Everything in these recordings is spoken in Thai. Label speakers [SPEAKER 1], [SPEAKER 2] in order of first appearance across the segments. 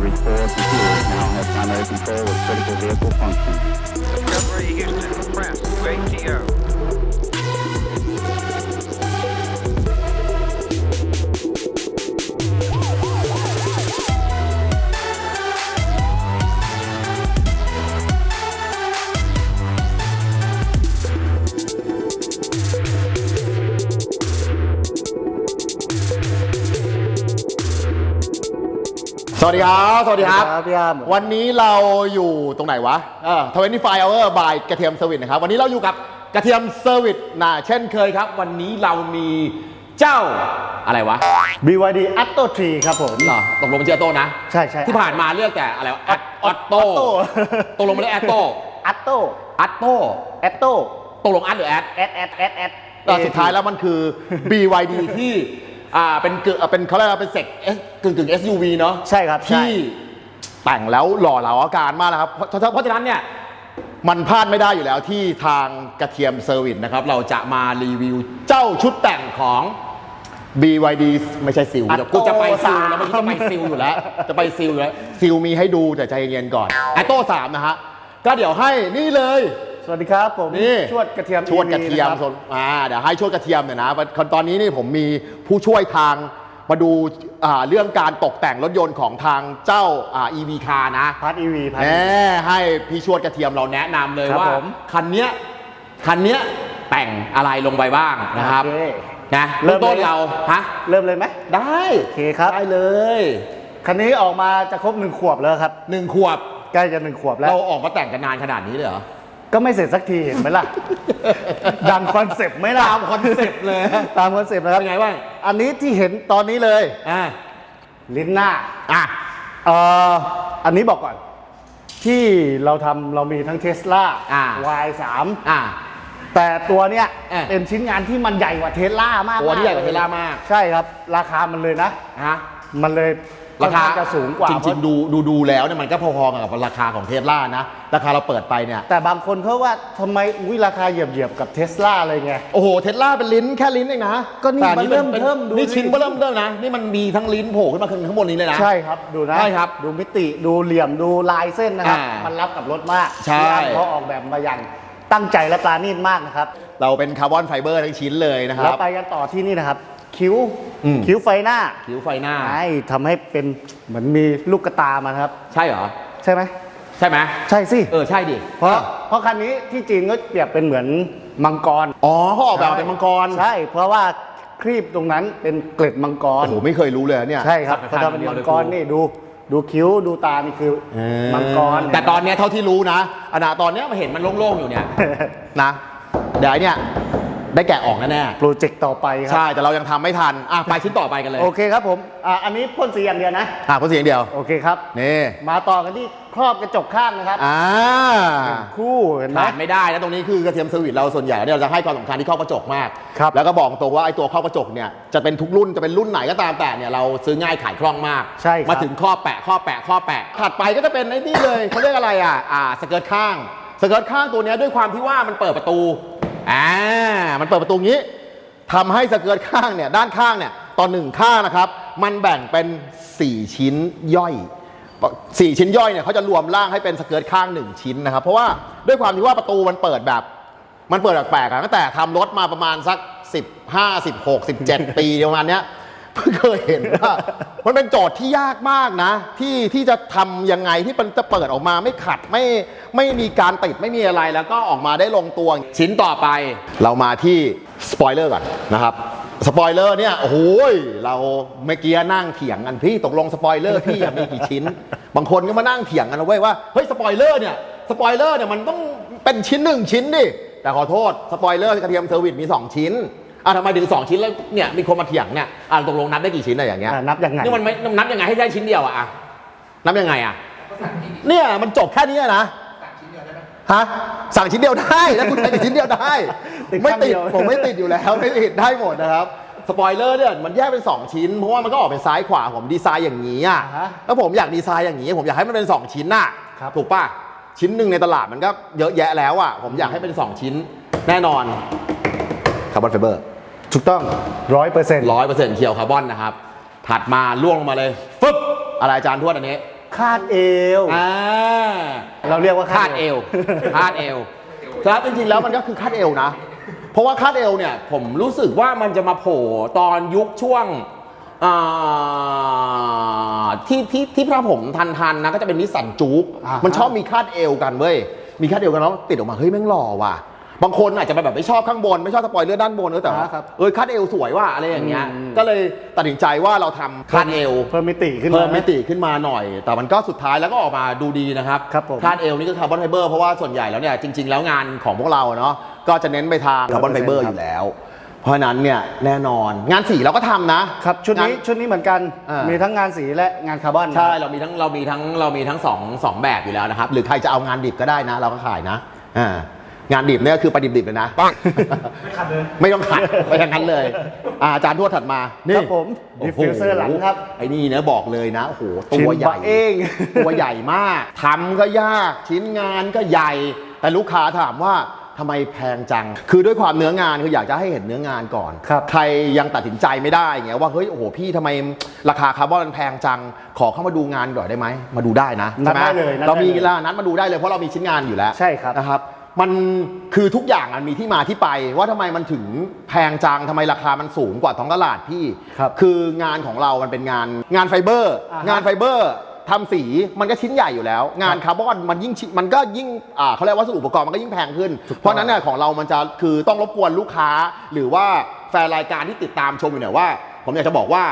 [SPEAKER 1] Discovery 4 computers now have primary control of critical vehicle functions.
[SPEAKER 2] Discovery Houston, press, ATO.
[SPEAKER 3] วัสดีครับ สวัสดีครับ
[SPEAKER 4] ครับพี่อ้าม
[SPEAKER 3] วันนี้เราอยู่ตรงไหนวะเออ25 hour by กระเทียมเซอร์วิสนะครับ วันนี้เราอยู่กับกระเทียมเซอร์วิสนะเช่นเคยครับ วันนี้เรามีเจ้าอะไรวะ
[SPEAKER 4] BYD Atto 3ครับผม
[SPEAKER 3] เหรอตกลงเป็นเจ้าโต้นะ
[SPEAKER 4] ใช่ใช่
[SPEAKER 3] ที่ผ่านมาเรียกแต่อะไรวะออตโต้
[SPEAKER 4] Atto
[SPEAKER 3] ตกลงไม่ได้แอตโต้
[SPEAKER 4] Atto
[SPEAKER 3] อัตโต้
[SPEAKER 4] Atto
[SPEAKER 3] ตกลงอัตหรือแอต
[SPEAKER 4] แอดแอดแอดแอด
[SPEAKER 3] แต่สุดท้ายแล้วมันคือ BYD ที่ อ่าเป็นเกือบเป็นเขาเรียกว่าเป็นเซกกึ่งกึ่ง SUV เนาะ
[SPEAKER 4] ใช่ครับใช่
[SPEAKER 3] ที่แต่งแล้วหล่อเหลาอาการมากนะครับ เพราะเพราะฉะนั้นเนี่ย มันพลาดไม่ได้อยู่แล้วที่ทางกระเทียมเซอร์วิสนะครับ เราจะมารีวิวเจ้าชุดแต่งของ BYD ไม่ใช่ซิล
[SPEAKER 4] อัต
[SPEAKER 3] เดี๋ยว
[SPEAKER 4] โต้
[SPEAKER 3] กูจะไปซิลแล้ว
[SPEAKER 4] สาม
[SPEAKER 3] เมื่อกี้จะไปซิลอยู่แล้ว จะไปซิลอยู่แล้วซิลมีให้ดูแต่ใจเย็นๆก่อนแอตโต้สามนะฮะก็เดี๋ยวให้นี่เลย
[SPEAKER 4] ส วัสดีครับผม
[SPEAKER 3] นี่
[SPEAKER 4] ชวดกระเทียม
[SPEAKER 3] ชวดกระเทียม
[SPEAKER 4] EV นคบ
[SPEAKER 3] ส่วนอ่าเดี๋ยวให้ชวดกระเทียมเนี่อยนะวันตอนนี้นี่ผมมีผู้ช่วยทางมาดูอ่าเรื่องการตกแต่งรถยนต์ของทางเจ้าอ่า EV car นะ
[SPEAKER 4] พาร์ท EV พาร์ท
[SPEAKER 3] แหมให้พี่ชวดกระเทียมเราแนะนำเลย
[SPEAKER 4] ครับ
[SPEAKER 3] ว่า
[SPEAKER 4] ผม
[SPEAKER 3] คันเนี้ยคันเนี้ยแต่งอะไรลงไปบ้างนะครับ
[SPEAKER 4] โอเค
[SPEAKER 3] นะ
[SPEAKER 4] เริ่
[SPEAKER 3] เริ่ม
[SPEAKER 4] ม
[SPEAKER 3] ต้น
[SPEAKER 4] เลย
[SPEAKER 3] เราฮะ
[SPEAKER 4] เริ่มเลยไหม
[SPEAKER 3] ได้
[SPEAKER 4] โอเคครับ
[SPEAKER 3] ได้เลย
[SPEAKER 4] คันนี้ออกมาจะครบหนึ่งขวบแล้วครับ
[SPEAKER 3] หนึ่งขวบ
[SPEAKER 4] ใกล้จะหนึ่งขวบแล้ว
[SPEAKER 3] เราออกมาแต่งกันนานขนาดนี้เลยเหรอ
[SPEAKER 4] ก็ไม่เสร็จสักทีเห็นไหมล่ะ ดังคอนเซปต์ไหมล่ะ
[SPEAKER 3] ตามคอนเซ็ปต์เลย
[SPEAKER 4] ตามคอนเซปต์นะครับ
[SPEAKER 3] เป็นไงบ้าง
[SPEAKER 4] อันนี้ที่เห็นตอนนี้เลย
[SPEAKER 3] อ่า
[SPEAKER 4] ลิ้นหน้า
[SPEAKER 3] อะ
[SPEAKER 4] เอ่ออันนี้บอกก่อน ที่เราทำเรามีทั้งเทสลา
[SPEAKER 3] อ่า
[SPEAKER 4] Y3
[SPEAKER 3] อะ
[SPEAKER 4] แต่ตัวเนี้ย
[SPEAKER 3] เอ๊ะ
[SPEAKER 4] เป็นชิ้นงานที่มันใหญ่กว่าเทสลามาก
[SPEAKER 3] ตัวที่ใหญ่กว่า
[SPEAKER 4] ล
[SPEAKER 3] เทสลามาก
[SPEAKER 4] ใช่ครับ ราคามันเลยนะ
[SPEAKER 3] ฮะ
[SPEAKER 4] มันเลย
[SPEAKER 3] ราคา
[SPEAKER 4] อนข้งจะสูงกว่า
[SPEAKER 3] จ
[SPEAKER 4] เพ
[SPEAKER 3] ริ
[SPEAKER 4] ราะ
[SPEAKER 3] งๆดูดูดูแล้วเนี่ยมันก็พอๆกับราคาของเทสลานะ ราคาเราเปิดไปเนี่ย
[SPEAKER 4] แต่บางคนเขาว่าทำไมอุ้ยราคาเหยียบเหยียบๆกับเทสลาเลยไง
[SPEAKER 3] โอ้โหเทสลาเป็นลิ้นแค่ลิ้นเองนะ
[SPEAKER 4] ก็นี่
[SPEAKER 3] แต่อั
[SPEAKER 4] มันเริ่ม
[SPEAKER 3] ป็น
[SPEAKER 4] เทิ่มดู
[SPEAKER 3] นี่
[SPEAKER 4] ดิ
[SPEAKER 3] ชิ้นเริ่มเริ่มนะ นี่มันมีทั้งลิ้นโผล่ขึ้นมาข้างบนนี้เลยนะ
[SPEAKER 4] ใช่ครับดูนะ
[SPEAKER 3] ใช่ครับ
[SPEAKER 4] ดูมิติดูเหลี่ยมดูลายเส้นนะครับ
[SPEAKER 3] อ่ามั
[SPEAKER 4] มันรับกับรถมาก
[SPEAKER 3] ใช่
[SPEAKER 4] ที่อันเขาออกแบบมาอย่างตั้งใจและปราณีตมากนะครับ
[SPEAKER 3] เราเป็นคาร์บอนไฟเบอร์ทั้งชิ้นเลยนะค
[SPEAKER 4] แล้
[SPEAKER 3] รั
[SPEAKER 4] ว
[SPEAKER 3] บ
[SPEAKER 4] ไปกันต่อที่นี่นะครับ คิ้ว
[SPEAKER 3] อืม
[SPEAKER 4] คิ้วไฟหน้า
[SPEAKER 3] ผิวไฟหน้า
[SPEAKER 4] ใช่ทำให้เป็นเหมือนมีลูกกระตามานะครับ
[SPEAKER 3] ใช่เหรอ
[SPEAKER 4] ใช่ไหม
[SPEAKER 3] ใช่ไหม
[SPEAKER 4] ใช่สิ
[SPEAKER 3] เออ ใช่ดิ
[SPEAKER 4] เพราะเพราะคันนี้ที่จีนก็เปรียบเป็นเหมือนมังกร
[SPEAKER 3] อ๋อเขาออกแบบเป็นมังกร
[SPEAKER 4] ใช่ เพราะว่าครีบตรงนั้นเป็นเกล็ดมังกร
[SPEAKER 3] โอ้โหไม่เคยรู้เลยเนี่ย
[SPEAKER 4] ใช่ครับ
[SPEAKER 3] สัก
[SPEAKER 4] พอ
[SPEAKER 3] แต่
[SPEAKER 4] ทำเป็น
[SPEAKER 3] ดียว
[SPEAKER 4] มัง
[SPEAKER 3] เลย
[SPEAKER 4] กรนี่ดูดูคิ้วดูตานี่คือ
[SPEAKER 3] เออ
[SPEAKER 4] มังกร
[SPEAKER 3] แต่ตอนเนี้ยเท่าที่รู้นะอนาตอนเนี้ยมาเห็นมันโล่งๆอยู่เนี่ยนะเดี๋ยวไอ้เนี่ย ได้แกะออกแน่
[SPEAKER 4] โปรเจกต์ต่อไป
[SPEAKER 3] ๆ
[SPEAKER 4] ครั
[SPEAKER 3] ใช่แต่เรายังทำไม่ทัน อะ ไปชิ้นต่อไปกันเลย
[SPEAKER 4] โอเคครับผมอ่าอันนี้พ่นสีอย่างเดียวนะ
[SPEAKER 3] อะเพราะเสียงเดียว
[SPEAKER 4] โอเคครับ
[SPEAKER 3] นี่
[SPEAKER 4] มาต่อกันที่ครอบกระจกข้างนะครับ
[SPEAKER 3] อ่า
[SPEAKER 4] คู่เห็นไหม
[SPEAKER 3] ขาดไม่ได้นะตรงนี้คือกระเทียมเซอร์วิสเราส่วนใหญ่เนี่ยเราจะให้ความสำคัญที่ครอบกระจกมาก
[SPEAKER 4] ครับ
[SPEAKER 3] แล้วก็บอกตรงว่าไอ้ตัวครอบกระจกเนี่ยจะเป็นทุกรุ่นจะเป็นรุ่นไหนก็ตามแต่เนี่ยเราซื้อง่ายขายคล่องมาก
[SPEAKER 4] ใช่ครับ
[SPEAKER 3] มาถึงข้อแปะข้อแปะข้อแปะถัดไปก็จะเป็นไอ้นี่เลย เขาเรียกอะไรอะอ่าสเกิร์ตข้าง สเกิร์ตข้างตัวเนี้ยด้วยความที่ว่ามันเปิดประตู อ่ามันเปิดประตูงี้ทำให้สเกิร์ตข้างเนี่ยด้านข้างเนี่ยตอนหนึ่งข้างนะครับ มันแบ่งเป็น 4 ชิ้นย่อย 4 ชิ้นย่อยเนี่ยเขาจะรวมร่างให้เป็นสเกิร์ตข้าง 1 ชิ้นนะครับ เพราะว่าด้วยความที่ว่าประตูมันเปิดแบบ มันเปิดแปลกๆอะตั้งแต่ทำรถมาประมาณสัก 15 16 17 ปีประมาณเนี้ย เพิ่งเคยเห็นว่า มันเป็นโจทย์ที่ยากมากนะ ที่ที่จะทำยังไงที่มันจะเปิดออกมาไม่ขัดไม่ไม่มีการติดไม่มีอะไรแล้วก็ออกมาได้ลงตัว ชิ้นต่อไปเรามาที่สปอยเลอร์ก่อนนะครับสปอยเลอร์เนี่ยโอ้โหยเราเมื่อกี้นั่งเถียงกันพี่ตกลงสปอยเลอร์พี่อะมีกี่ชิ้น บางคนก็มานั่งเถียงกันนะเว้ยว่าเฮ้ยสปอยเลอร์เนี่ยสปอยเลอร์เนี่ยมันต้องเป็นชิ้นหนึ่งชิ้นดิแต่ขอโทษสปอยเลอร์กระเทียมเซอร์วิสมี2ชิ้น อะทำไมถึง2ชิ้นแล้วเนี่ยมีคนมาเถียงเนี่ยอะตกลงนับได้กี่ชิ้นอะอย่างเงี้ย
[SPEAKER 4] อะนับยังไง
[SPEAKER 3] นี่มันไม่นับยังไงให้ได้ชิ้นเดียวอะอะนับยังไงอะเนี่ยมันจบแค่นี้นะฮะสั่งชิ้นเดียวได้แล้วคุณใช้ชิ้นเดียวได้
[SPEAKER 4] ติด
[SPEAKER 3] ไม่
[SPEAKER 4] ข้าง
[SPEAKER 3] ติด
[SPEAKER 4] เดียว
[SPEAKER 3] ผมไม่ติดอยู่แล้วไม่ติดได้หมดนะครับสปอยเลอร์เนี่ยมันแยกเป็น 2 ชิ้น เพราะว่ามันก็ออกเป็นซ้ายขวาผมดีไซน์อย่างนี้อะ
[SPEAKER 4] อ่าฮะ
[SPEAKER 3] แล้วผมอยากดีไซน์อย่างนี้ ผมอยากให้มันเป็น 2 ชิ้นน่ะ
[SPEAKER 4] ครับ
[SPEAKER 3] ถูกป่ะชิ้นหนึ่งในตลาดมันก็เยอะแยะแล้วอะผมอยากให้เป็น 2 ชิ้นแน่นอน คาร์บอนไฟเบอร์
[SPEAKER 4] ถูกต้องร้อยเปอร์เซ็นต์
[SPEAKER 3] ร้อยเปอร์เซ็นต์เคียวคาร์บอนนะครับ ถัดมาล่วงลงมาเลยฟึบอะไรอาจารย์ทวดอันนี้
[SPEAKER 4] คาดเอว
[SPEAKER 3] อ่า
[SPEAKER 4] เราเรียกว่า
[SPEAKER 3] คาดเอวคาดเอวครับจริงๆแล้วมันก็คือคาดเอวนะ เพราะว่าคาดเอวเนี่ยผมรู้สึกว่ามันจะมาโผล่ตอนยุคช่วงอ่าที่ที่ที่พระผมทันทันๆนะก็จะเป็นนิสสันจู๊ก
[SPEAKER 4] อ่าฮะ
[SPEAKER 3] มันชอบมีคาดเอวกันเว้ยมีคาดเอวกันแล้วติดออกมาเฮ้ยแม่งหล่อว่ะ บางคนอาจจะแบบไม่ชอบข้างบน ไม่ชอบสปอยเลอร์ด้านบนเออแต่ว่า
[SPEAKER 4] อ่าครับ
[SPEAKER 3] เออคาดเอวสวยว่ะอะไรอย่างเงี้ย
[SPEAKER 4] อืม
[SPEAKER 3] ก็เลยตัดสินใจว่าเราทำคาดเอว
[SPEAKER 4] เพิ่มมิติขึ้นมา
[SPEAKER 3] เพิ่มมิติขึ้นมาหน่อย แต่มันก็สุดท้ายแล้วก็ออกมาดูดีนะครับ
[SPEAKER 4] ครับผม
[SPEAKER 3] คาดเอวนี่ก็คาร์บอนไฟเบอร์เพราะว่าส่วนใหญ่แล้วเนี่ยจริง ๆ แล้วงานของพวกเราเนาะก็จะเน้นไปทางคาร์บอนไฟเบอร์อยู่แล้ว เพราะฉะนั้นเนี่ยแน่นอนงานสีเราก็ทำนะ ครับ
[SPEAKER 4] ชุดนี้
[SPEAKER 3] งา
[SPEAKER 4] ชุดนี้เหมือนกัน
[SPEAKER 3] อ่ามี
[SPEAKER 4] มีทั้งงานสีและงานคาร์บอน
[SPEAKER 3] ใช่เรามีทั้งเรามีทั้งเรามีทั้งสองสองแบบอยู่แล้วนะครับ หรือใครจะเอางานดิบก็ได้นะ เราก็ขายนะอ่า งานดิบเนี่ยคือประดิบๆเลยนะ ปัง ไม่ขัดเลย ไม่ต้องขัด ไปอย่างนั้นเลยอ่าอาจารย์ทวดถัดมา นี่
[SPEAKER 4] ครับผม
[SPEAKER 3] โอ้โ diffuser
[SPEAKER 4] หลังครับ
[SPEAKER 3] ไอ้นี่นะบอกเลยนะโอ้โหตั
[SPEAKER 4] ชิ้
[SPEAKER 3] วนใหญ่
[SPEAKER 4] บะเอง
[SPEAKER 3] ตัวใหญ่มากทำก็ยากชิ้นงานก็ใหญ่ แต่ลูกค้าถามว่าทำไมแพงจัง คือด้วยความเนื้องานคืออยากจะให้เห็นเนื้องานก่อน
[SPEAKER 4] ครับ
[SPEAKER 3] ใครยังตัดสินใจไม่ได้อย่างเงี้ยว่าเฮ้ยโอ้โหพี่ทำไมราคาคาร์บอนมันแพงจัง ขอเข้ามาดูงานหน่อยได้ไหมมาดูได้นะ
[SPEAKER 4] นัด
[SPEAKER 3] ใช่ไหม
[SPEAKER 4] ได้เลยนัด
[SPEAKER 3] เรามี
[SPEAKER 4] ได้เลย
[SPEAKER 3] นัดมาดูได้เลยเพราะเรามีชิ้นงานอยู่แล้ว
[SPEAKER 4] ใช่ครับ
[SPEAKER 3] นะครับ มันคือทุกอย่างมันมีที่มาที่ไป ว่าทำไมมันถึงแพงจังทำไมราคามันสูงกว่าท้องตลาดพี่
[SPEAKER 4] ครับ
[SPEAKER 3] องานของเรามันเป็นงานงานไฟเบอร์
[SPEAKER 4] อ่าฮะ
[SPEAKER 3] งานไฟเบอร์ทำสีมันก็ชิ้นใหญ่อยู่แล้ว งานคาร์บอนมันยิ่งชิ้นมันก็ยิ่งอ่าเขาเรียกว่าวัสดุอุปกรณ์มันก็ยิ่งแพงขึ้น เพราะฉะนั้นเนี่ยของเรามันจะคือต้องรบกวนลูกค้า หรือว่าแฟนรายการที่ติดตามชมอยู่เนี่ยว่า ผมอยากจะบอกว่า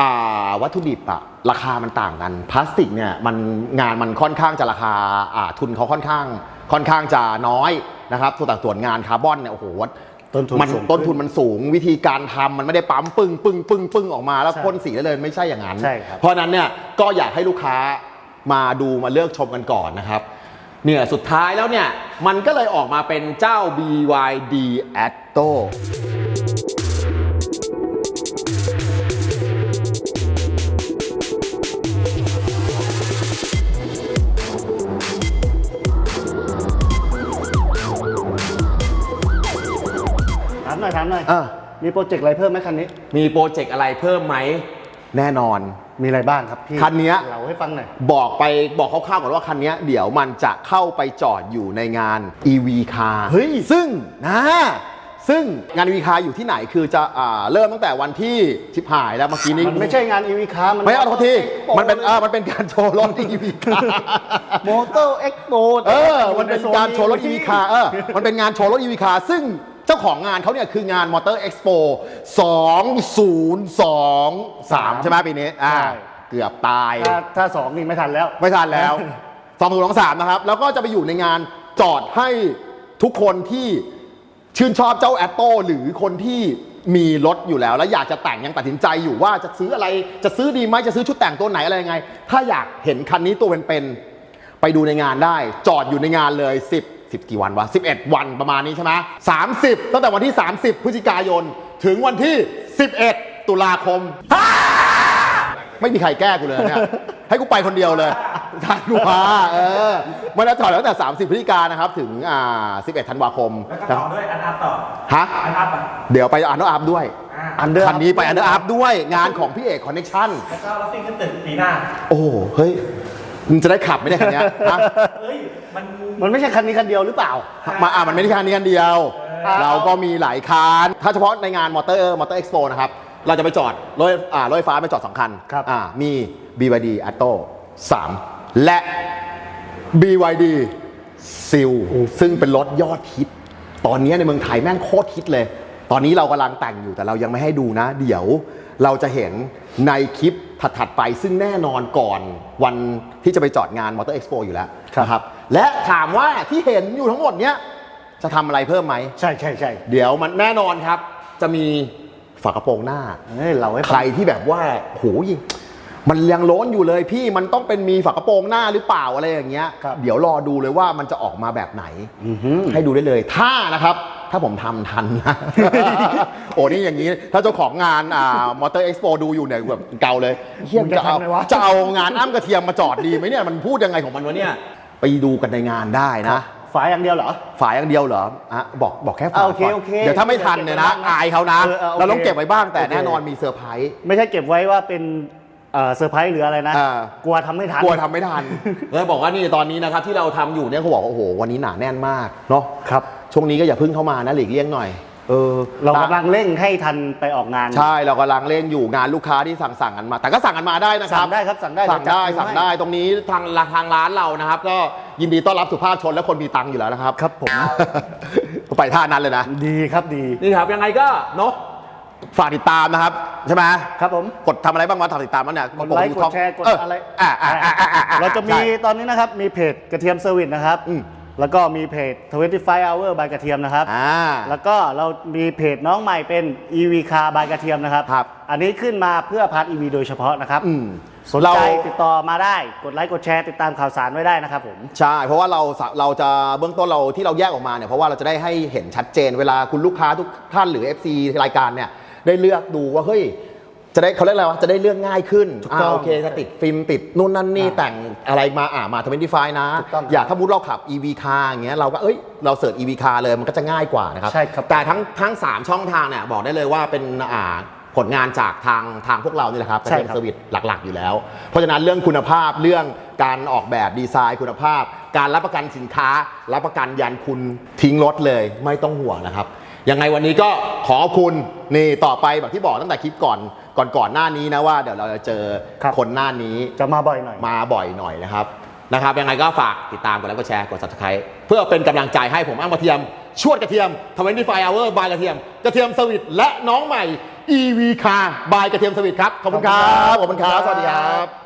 [SPEAKER 3] อ่าวัตถุดิบอะ ราคามันต่างกันพลาสติกเนี่ยมันงานมันค่อนข้างจะราคาอ่าทุนเขาค่อนข้าง ค่อนข้างจะน้อยนะครับส่วนต่างส่วนงานคาร์บอนเนี่ยโอ้โห
[SPEAKER 4] ต้นทุน
[SPEAKER 3] มัน
[SPEAKER 4] สูง
[SPEAKER 3] ต้นทุนมันสูงวิธีการทำมันไม่ได้ปั๊มปึ้งปึ้งปึ้งปึ้งออกมาแล้ว
[SPEAKER 4] ใช่
[SPEAKER 3] พ่นสีได้เลยไม่ใช่อย่างนั้น
[SPEAKER 4] ใช่ครับ
[SPEAKER 3] เพราะฉะนั้นเนี่ยก็อยากให้ลูกค้ามาดูมาเลือกชมกันก่อนนะครับเนี่ยสุดท้ายแล้วเนี่ยมันก็เลยออกมาเป็นเจ้า BYD Atto
[SPEAKER 4] หน่อยถามหน่อย
[SPEAKER 3] อะ
[SPEAKER 4] มีโปรเจกต์อะไรเพิ่มไหมคันนี้
[SPEAKER 3] มีโปรเจกต์อะไรเพิ่มไหม แน่นอน
[SPEAKER 4] มีอะไรบ้างครับพี่
[SPEAKER 3] คันเนี้ย
[SPEAKER 4] เล่าให้ฟังหน่อย
[SPEAKER 3] บอกไปบอกคร่าวๆก่อนว่าคันเนี้ยเดี๋ยวมันจะเข้าไปจอดอยู่ในงาน EV Car
[SPEAKER 4] เฮ้ย
[SPEAKER 3] ซึ่งนะซึ่งงาน EV Car อยู่ที่ไหนคือจะอ่าเริ่มตั้งแต่วันที่ชิบหายแล้วเมื่อกี้นี้
[SPEAKER 4] มันไม่ใช่งาน EV คาร์มัน
[SPEAKER 3] ไม่เอาโทษทีมันเป็นเออมันเป็นการโชว์รถ EV Car
[SPEAKER 4] โมเตอร์เอ็กโป
[SPEAKER 3] เออ มันเป็นการโชว์รถ EV car เออ มันเป็นงานโชว์รถ EV car ซึ่งเจ้าของงานเขาเนี่ยคืองาน Motor Expo 2023 ใช่ไหมปีนี้อ่าเกือบตาย
[SPEAKER 4] ถ้าถ้าสองนี่ไม่ทันแล้ว
[SPEAKER 3] ไม่ทันแล้ว2023นะครับ แล้วก็จะไปอยู่ในงานจอดให้ทุกคนที่ชื่นชอบเจ้าแอตโตหรือคนที่มีรถอยู่แล้ว แล้วอยากจะแต่งยังตัดสินใจอยู่ว่าจะซื้ออะไรจะซื้อดีไหมจะซื้อชุดแต่งตัวไหนอะไรยังไง ถ้าอยากเห็นคันนี้ตัวเป็นๆไปดูในงานได้ จอดอยู่ในงานเลย 10 10 กี่วันวะ 11 วันประมาณนี้ใช่ไหม30 ตั้งแต่วันที่ 30 พฤศจิกายน ถึงวันที่ 11 ตุลาคม ไม่มีใครแก้กูเลยเนี่ย ให้กูไปคนเดียวเลยทันวาเออ มันจะจอดตั้งแต่ 30 พฤศจิกายนนะครับ ถึงอ่า11 ธันวาคม
[SPEAKER 5] แล้วก็ต่อด้วยอันอัพต่อ
[SPEAKER 3] ฮะ
[SPEAKER 5] อันอัพอะ
[SPEAKER 3] เดี๋ยวไปอันเดอร์อัพด้วย
[SPEAKER 5] อ่า
[SPEAKER 4] Under
[SPEAKER 3] คันนี้ไปอันเดอร์อัพด้วยงานของพี่เอกคอนเน t ชั่น
[SPEAKER 5] แล้วก็รับซิ่งขึ้นตึกปีหน้า
[SPEAKER 3] โอ้โหเฮ้ย มึงจะได้ขับไหมเนี่ยคันเนี้ยฮะ
[SPEAKER 5] เฮ้ย มัน
[SPEAKER 4] มันไม่ใช่คันนี้คันเดียวหรือเปล่า
[SPEAKER 3] มาอะมันไม่ได้แค่นี้คันเดียว
[SPEAKER 4] เออ
[SPEAKER 3] เราก็มีหลายคันถ้าเฉพาะในงานมอเตอร์มอเตอร์เอ็กซ์โปนะครับ เราจะไปจอดรถอ่ารถไฟฟ้าไปจอดสองคัน
[SPEAKER 4] ครับ
[SPEAKER 3] อ่ามี BYD Atto 3 และ BYD Seal ซึ่งเป็นรถยอดฮิต ตอนนี้ในเมืองไทยแม่งโคตรฮิตเลย ตอนนี้เรากำลังแต่งอยู่แต่เรายังไม่ให้ดูนะ เดี๋ยว เราจะเห็นในคลิปถัดๆไปซึ่งแน่นอนก่อนวันที่จะไปจอดงาน Motor Expo อยู่แล้ว
[SPEAKER 4] ครับ
[SPEAKER 3] นะครับ และถามว่าที่เห็นอยู่ทั้งหมดเนี้ยจะทำอะไรเพิ่มไหม
[SPEAKER 4] ใช่ใช่ใช่
[SPEAKER 3] เดี๋ยวมันแน่นอนครับ จะมีฝากระโปรงหน้า
[SPEAKER 4] เฮ้ยเราให้
[SPEAKER 3] ใครที่แบบว่าโหย มันยังโล้นอยู่เลยพี่มันต้องเป็นมีฝากระโปรงหน้าหรือเปล่าอะไรอย่างเงี้ย
[SPEAKER 4] ครับ
[SPEAKER 3] เดี๋ยวรอดูเลยว่ามันจะออกมาแบบไหน
[SPEAKER 4] อือหือ
[SPEAKER 3] ให้ดูได้เลย ถ้านะครับ ถ้าผมทำทันนะ โอ้นี่อย่างนี้ ถ้าเจ้าของงานอ่ามอเตอร์เอ็กซ์โปดูอยู่เนี่ยแบบเกาเลยเฮีย
[SPEAKER 4] มึงจะ
[SPEAKER 3] จะเอา
[SPEAKER 4] ทำไงวะ
[SPEAKER 3] จะเอางานอ้ำกระเทียมมาจอดดีไหมเนี่ยมันพูดยังไงของมันวะเนี่ยไปดูกันในงานได้นะ
[SPEAKER 4] ฝาอย่างเดียวเหรอ
[SPEAKER 3] ฝาอย่างเดียวเหรออะบอกบอกแค่ฝา
[SPEAKER 4] อะโอเค
[SPEAKER 3] ก่น
[SPEAKER 4] โอเค
[SPEAKER 3] เดี๋ยวถ้าไม่ทันเนี่ยนะ
[SPEAKER 4] เก็บไว้บ้างนะ
[SPEAKER 3] อายเขานะ
[SPEAKER 4] เออเออโอเค
[SPEAKER 3] เราต้องเก็บไว้บ้างแต่
[SPEAKER 4] โอเค
[SPEAKER 3] แน่นอนมีเซอร์ไพรส์
[SPEAKER 4] ไม่ใช่เก็บไว้ว่าเป็น เอ่อเซอร์ไพรส์หรืออะไรนะ
[SPEAKER 3] อ่า
[SPEAKER 4] กลัวทำไม่ทัน
[SPEAKER 3] กลัวทำไม่ทัน แล้วบอกว่านี่ตอนนี้นะครับที่เราทำอยู่เนี่ยเขาบอกว่าโอ้โหวันนี้หนาแน่นมากเนาะ
[SPEAKER 4] ครับ
[SPEAKER 3] ช่วงนี้ก็อย่าเพิ่งเข้ามานะหลีกเลี่ยงหน่อย เออ
[SPEAKER 4] เรากำลังเร่งให้ทันไปออกงาน
[SPEAKER 3] ใช่เรากำลังเล่นอยู่งานลูกค้าที่สั่งสั่งกันมา แต่ก็สั่งกันมาได้นะครับ
[SPEAKER 4] สั่งได้ครับสั่งได้
[SPEAKER 3] สั่งได้
[SPEAKER 4] เยวจั
[SPEAKER 3] สั่งได้ตรงนี้ทางทางร้านเรานะครับ ก็ยินดีต้อนรับสุภาพชนและคนมีตังค์อยู่แล้วนะครับ
[SPEAKER 4] ครับผม
[SPEAKER 3] ไปท่านั้นเลยนะ
[SPEAKER 4] ดีครับดี
[SPEAKER 3] นี่ครับยังไงก็เนาะ ฝากติดตามนะครับ ใช่ไหม
[SPEAKER 4] ครับผม
[SPEAKER 3] กดทำอะไรบ้างวะทำติดตามมันเนี่ย
[SPEAKER 4] กดไลค์กดแชร์กด
[SPEAKER 3] เอะ
[SPEAKER 4] ไร
[SPEAKER 3] อ่าอ่าอ่าอ่าอ่า
[SPEAKER 4] เราจะมี
[SPEAKER 3] ใช่
[SPEAKER 4] ตอนนี้นะครับ มีเพจกระเทียมเซอร์วิสนะครับ
[SPEAKER 3] อืม
[SPEAKER 4] แล้วก็มีเพจ25 hour by กระเทียมนะครับ
[SPEAKER 3] อ่า
[SPEAKER 4] แล้วก็เรามีเพจน้องใหม่เป็น EV car by กระเทียมนะครับ
[SPEAKER 3] ครับ
[SPEAKER 4] อันนี้ขึ้นมาเพื่อพาร์ท EV โดยเฉพาะนะครับ
[SPEAKER 3] อืม
[SPEAKER 4] สน
[SPEAKER 3] เรา
[SPEAKER 4] ใจติดต่อมาได้ กดไลค์กดแชร์ติดตามข่าวสารไว้ได้นะครับผม
[SPEAKER 3] ใช่ เพราะว่าเราสะเราจะเบื้องต้นเราที่เราแยกออกมาเนี่ยเพราะว่าเราจะได้ให้เห็นชัดเจนเวลาคุณลูกค้าทุกท่านหรือ FC รายการเนี่ย ได้เลือกดูว่าเฮ้ยจะได้เขาเรียกอะไรวะจะได้เลือกง่ายขึ้น
[SPEAKER 4] ถูก
[SPEAKER 3] อ่า
[SPEAKER 4] ต้อง
[SPEAKER 3] โอเคจะติดฟิล์มติดนู่นนั่นนี่
[SPEAKER 4] อ่า
[SPEAKER 3] แต่งอะไรมาอ่ามาทเวนตี้ไฟนะ
[SPEAKER 4] ถูกต้องครับ
[SPEAKER 3] อยากถ้ามุดเราขับ EV car อย่างเงี้ยเราก็เอ้ยเราเสิร์ช EV car เลยมันก็จะง่ายกว่านะครับ
[SPEAKER 4] ใช่ครับ
[SPEAKER 3] แต่ทั้งทั้งสามช่องทางเนี่ยบอกได้เลยว่าเป็นอ่าผลงานจากทางทางพวกเรานี่แหละครับ
[SPEAKER 4] ใช่
[SPEAKER 3] เป็น
[SPEAKER 4] ครับ
[SPEAKER 3] เซอร์วิสหลักๆอยู่แล้ว เพราะฉะนั้นเรื่องคุณภาพเรื่องการออกแบบดีไซน์คุณภาพ การรับประกันสินค้า รับประกันยันคุณทิ้งรถเลย ไม่ต้องห่วงนะครับ ยังไงวันนี้ก็ขอขอบคุณนี่ต่อไปแบบที่บอกตั้งแต่คลิปก่อนก่อนก่อนหน้านี้นะว่าเดี๋ยวเราจะเจอ
[SPEAKER 4] ครับ
[SPEAKER 3] คนหน้านี้
[SPEAKER 4] จะมาบ่อยหน่อย
[SPEAKER 3] มาบ่อยหน่อยนะครับนะครับยังไงก็ฝากติดตามกดไลค์กดแชร์กด subscribe เพื่อเป็นกำลังใจให้ผมอ้างกระเทียม ชวดกระเทียม25 hour บายกระเทียม กระเทียมสวิตและน้องใหม่ EV car บายกระเทียมสวิตครับขอบคุณครับขอบคุณครับสวัสดีครับ